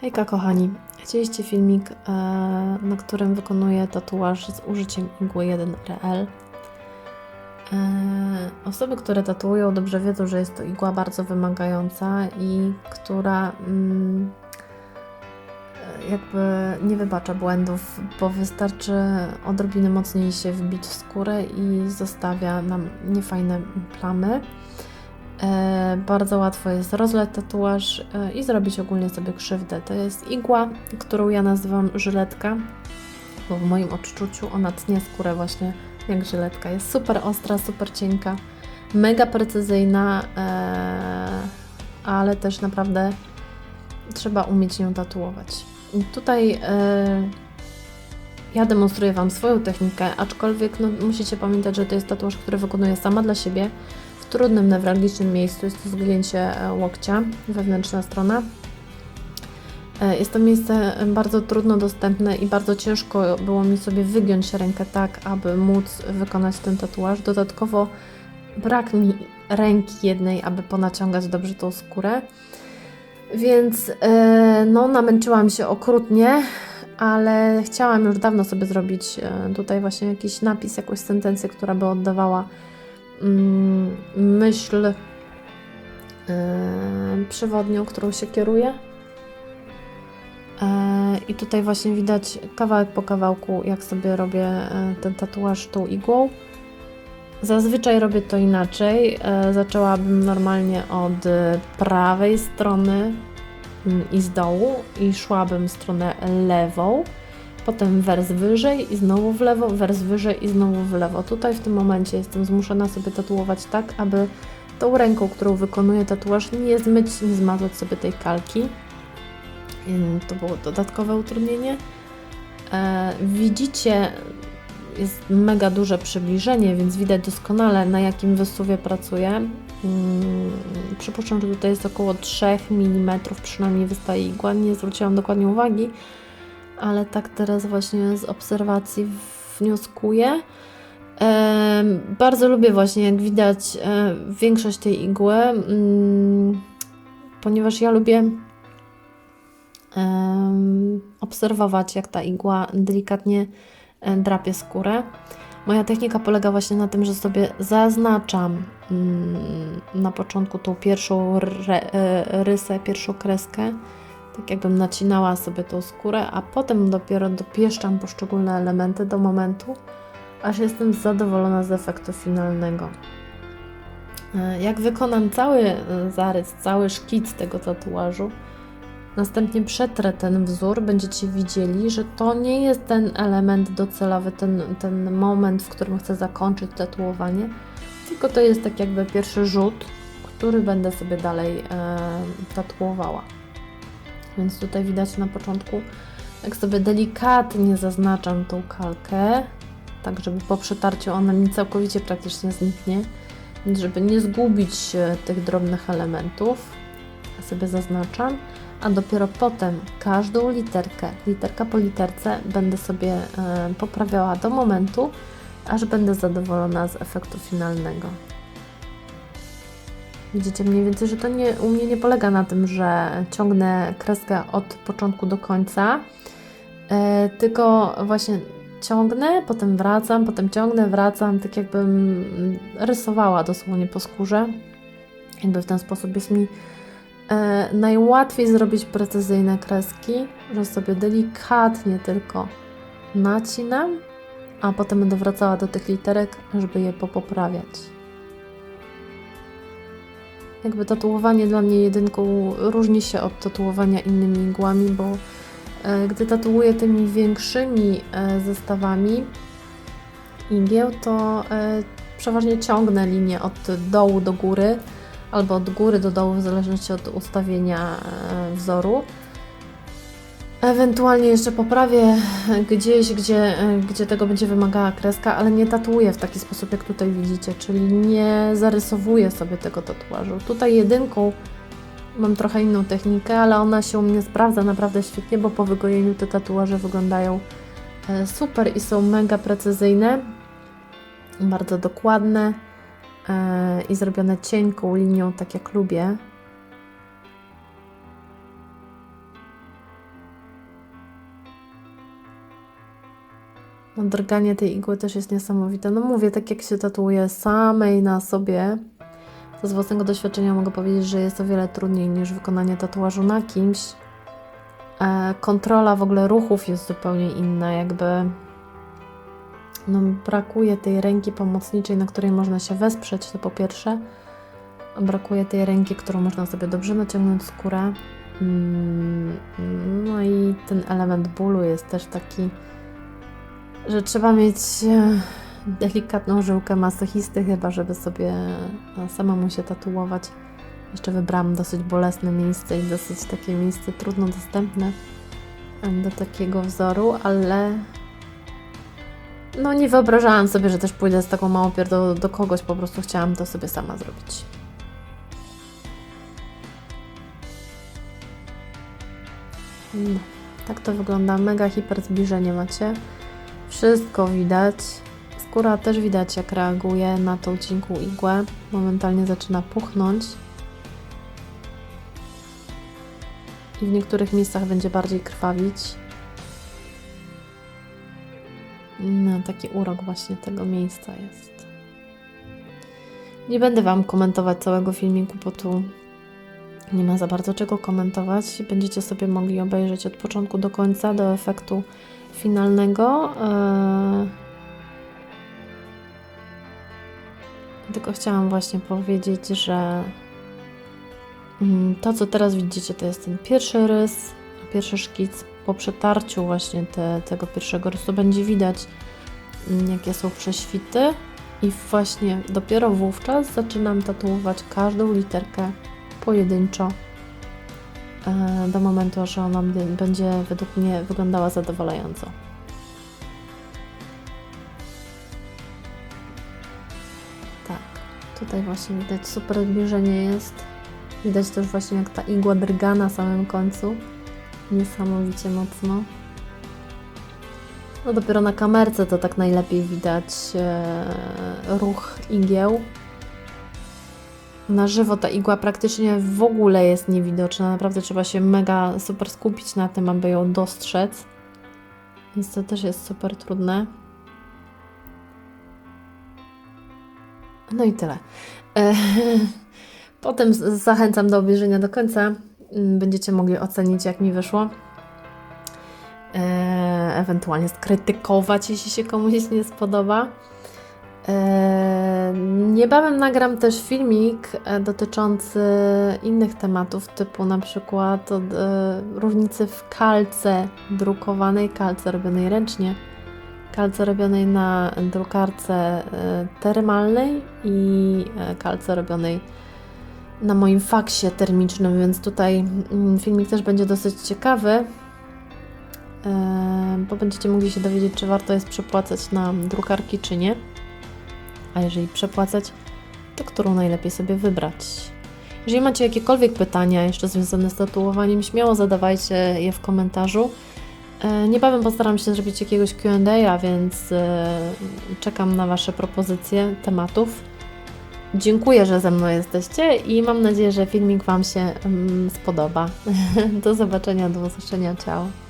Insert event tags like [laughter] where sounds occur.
Hejka kochani, chcieliście filmik, e, na którym wykonuję tatuaż z użyciem igły 1RL. E, Osoby, które tatuują dobrze wiedzą, że jest to igła bardzo wymagająca i która mm, e, jakby nie wybacza błędów, bo wystarczy odrobinę mocniej się wbić w skórę i zostawia nam niefajne plamy. E, bardzo łatwo jest rozlać tatuaż e, i zrobić ogólnie sobie krzywdę. To jest igła, którą ja nazywam żyletka, bo w moim odczuciu ona tnie skórę właśnie jak żyletka. Jest super ostra, super cienka, mega precyzyjna, e, ale też naprawdę trzeba umieć nią tatuować. Tutaj ja demonstruję Wam swoją technikę, aczkolwiek no, musicie pamiętać, że to jest tatuaż, który wykonuję sama dla siebie trudnym, newralgicznym miejscu. Jest to zgięcie e, łokcia, wewnętrzna strona. E, Jest to miejsce bardzo trudno dostępne i bardzo ciężko było mi sobie wygiąć rękę tak, aby móc wykonać ten tatuaż. Dodatkowo brak mi ręki jednej, aby ponaciągać dobrze tą skórę. Więc e, no, namęczyłam się okrutnie, ale chciałam już dawno sobie zrobić e, tutaj właśnie jakiś napis, jakąś sentencję, która by oddawała myśl e, przewodnią, którą się kieruję. E, I tutaj właśnie widać kawałek po kawałku, jak sobie robię e, ten tatuaż tą igłą. Zazwyczaj robię to inaczej. Zaczęłabym normalnie od prawej strony mm, i z dołu i szłabym stronę lewą. Potem wers wyżej i znowu w lewo, wers wyżej i znowu w lewo. Tutaj w tym momencie jestem zmuszona sobie tatuować tak, aby tą ręką, którą wykonuję tatuaż, nie zmyć, nie zmazać sobie tej kalki. To było dodatkowe utrudnienie. E, widzicie, jest mega duże przybliżenie, więc widać doskonale na jakim wysuwie pracuję. Przypuszczam, że tutaj jest około 3 mm, przynajmniej wystaje igła. Nie zwróciłam dokładnie uwagi, ale tak teraz właśnie z obserwacji wnioskuję. Em, bardzo lubię właśnie, jak widać, e, większość tej igły, mm, ponieważ ja lubię em, obserwować, jak ta igła delikatnie e, drapie skórę. Moja technika polega właśnie na tym, że sobie zaznaczam mm, na początku tą pierwszą e, rysę, pierwszą kreskę, tak jakbym nacinała sobie tą skórę, a potem dopiero dopieszczam poszczególne elementy do momentu, aż jestem zadowolona z efektu finalnego. E, Jak wykonam cały e, zarys, cały szkic tego tatuażu, następnie przetrę ten wzór, będziecie widzieli, że to nie jest ten element docelowy, ten, ten moment, w którym chcę zakończyć tatuowanie, tylko to jest tak jakby pierwszy rzut, który będę sobie dalej e, tatuowała. Więc tutaj widać na początku, jak sobie delikatnie zaznaczam tą kalkę, tak żeby po przetarciu ona mi całkowicie praktycznie zniknie, więc żeby nie zgubić tych drobnych elementów, sobie zaznaczam, a dopiero potem każdą literkę, literka po literce, będę sobie e, poprawiała do momentu, aż będę zadowolona z efektu finalnego. Widzicie mniej więcej, że to nie, u mnie nie polega na tym, że ciągnę kreskę od początku do końca, e, tylko właśnie ciągnę, potem wracam, potem ciągnę, wracam, tak jakbym rysowała dosłownie po skórze. Jakby w ten sposób jest mi e, najłatwiej zrobić precyzyjne kreski, że sobie delikatnie tylko nacinam, a potem będę wracała do tych literek, żeby je popoprawiać. Jakby tatuowanie dla mnie jedynką różni się od tatuowania innymi igłami, bo e, gdy tatuuję tymi większymi e, zestawami igieł, to e, przeważnie ciągnę linię od dołu do góry albo od góry do dołu, w zależności od ustawienia wzoru. Ewentualnie jeszcze poprawię gdzieś, gdzie, gdzie tego będzie wymagała kreska, ale nie tatuuję w taki sposób, jak tutaj widzicie, czyli nie zarysowuję sobie tego tatuażu. Tutaj jedynką mam trochę inną technikę, ale ona się u mnie sprawdza naprawdę świetnie, bo po wygojeniu te tatuaże wyglądają e, super i są mega precyzyjne, bardzo dokładne e, i zrobione cienką linią, tak jak lubię. No, drganie tej igły też jest niesamowite. No mówię, tak jak się tatuuje samej na sobie, to z własnego doświadczenia mogę powiedzieć, że jest o wiele trudniej niż wykonanie tatuażu na kimś. E, kontrola w ogóle ruchów jest zupełnie inna, jakby no, brakuje tej ręki pomocniczej, na której można się wesprzeć, to po pierwsze. Brakuje tej ręki, którą można sobie dobrze naciągnąć skórę. Mm, No i ten element bólu jest też taki, że trzeba mieć e, delikatną żyłkę masochisty chyba, żeby sobie e, samemu się tatuować. Jeszcze wybrałam dosyć bolesne miejsce i dosyć takie miejsce trudno dostępne do takiego wzoru, ale no nie wyobrażałam sobie, że też pójdę z taką małą pier do, do kogoś, po prostu chciałam to sobie sama zrobić. No, tak to wygląda. Mega hiper zbliżenie macie. Wszystko widać. Skóra też widać, jak reaguje na tą cienką igłę. Momentalnie zaczyna puchnąć. I w niektórych miejscach będzie bardziej krwawić. No, taki urok właśnie tego miejsca jest. Nie będę Wam komentować całego filmiku, bo tu nie ma za bardzo czego komentować. Będziecie sobie mogli obejrzeć od początku do końca, do efektu finalnego. Eee, Tylko chciałam właśnie powiedzieć, że mm, to, co teraz widzicie, to jest ten pierwszy rys, pierwszy szkic. Po przetarciu właśnie te, tego pierwszego rysu będzie widać, mm, jakie są prześwity. I właśnie dopiero wówczas zaczynam tatuować każdą literkę pojedynczo e, do momentu, aż ona będzie według mnie wyglądała zadowalająco. Tak, tutaj właśnie widać super zbliżenie jest. Widać też właśnie jak ta igła drga na samym końcu. Niesamowicie mocno. No dopiero na kamerce to tak najlepiej widać e, ruch igieł. Na żywo ta igła praktycznie w ogóle jest niewidoczna. Naprawdę trzeba się mega super skupić na tym, aby ją dostrzec. Więc to też jest super trudne. No i tyle. E, [laughs] Potem zachęcam do obejrzenia do końca. Mm, Będziecie mogli ocenić, jak mi wyszło. E, ewentualnie skrytykować, jeśli się komuś nie spodoba. Niebawem nagram też filmik e, dotyczący innych tematów, typu na przykład e, różnicy w kalce drukowanej, kalce robionej ręcznie, kalce robionej na drukarce e, termalnej i kalce robionej na moim faksie termicznym, więc tutaj mm, filmik też będzie dosyć ciekawy, bo będziecie mogli się dowiedzieć, czy warto jest przepłacać na drukarki, czy nie. A jeżeli przepłacać, to którą najlepiej sobie wybrać. Jeżeli macie jakiekolwiek pytania jeszcze związane z tatuowaniem, śmiało zadawajcie je w komentarzu. E, Niebawem postaram się zrobić jakiegoś Q&A, więc e, czekam na Wasze propozycje tematów. Dziękuję, że ze mną jesteście i mam nadzieję, że filmik Wam się mm, spodoba. [laughs] Do zobaczenia, do usłyszenia, ciao.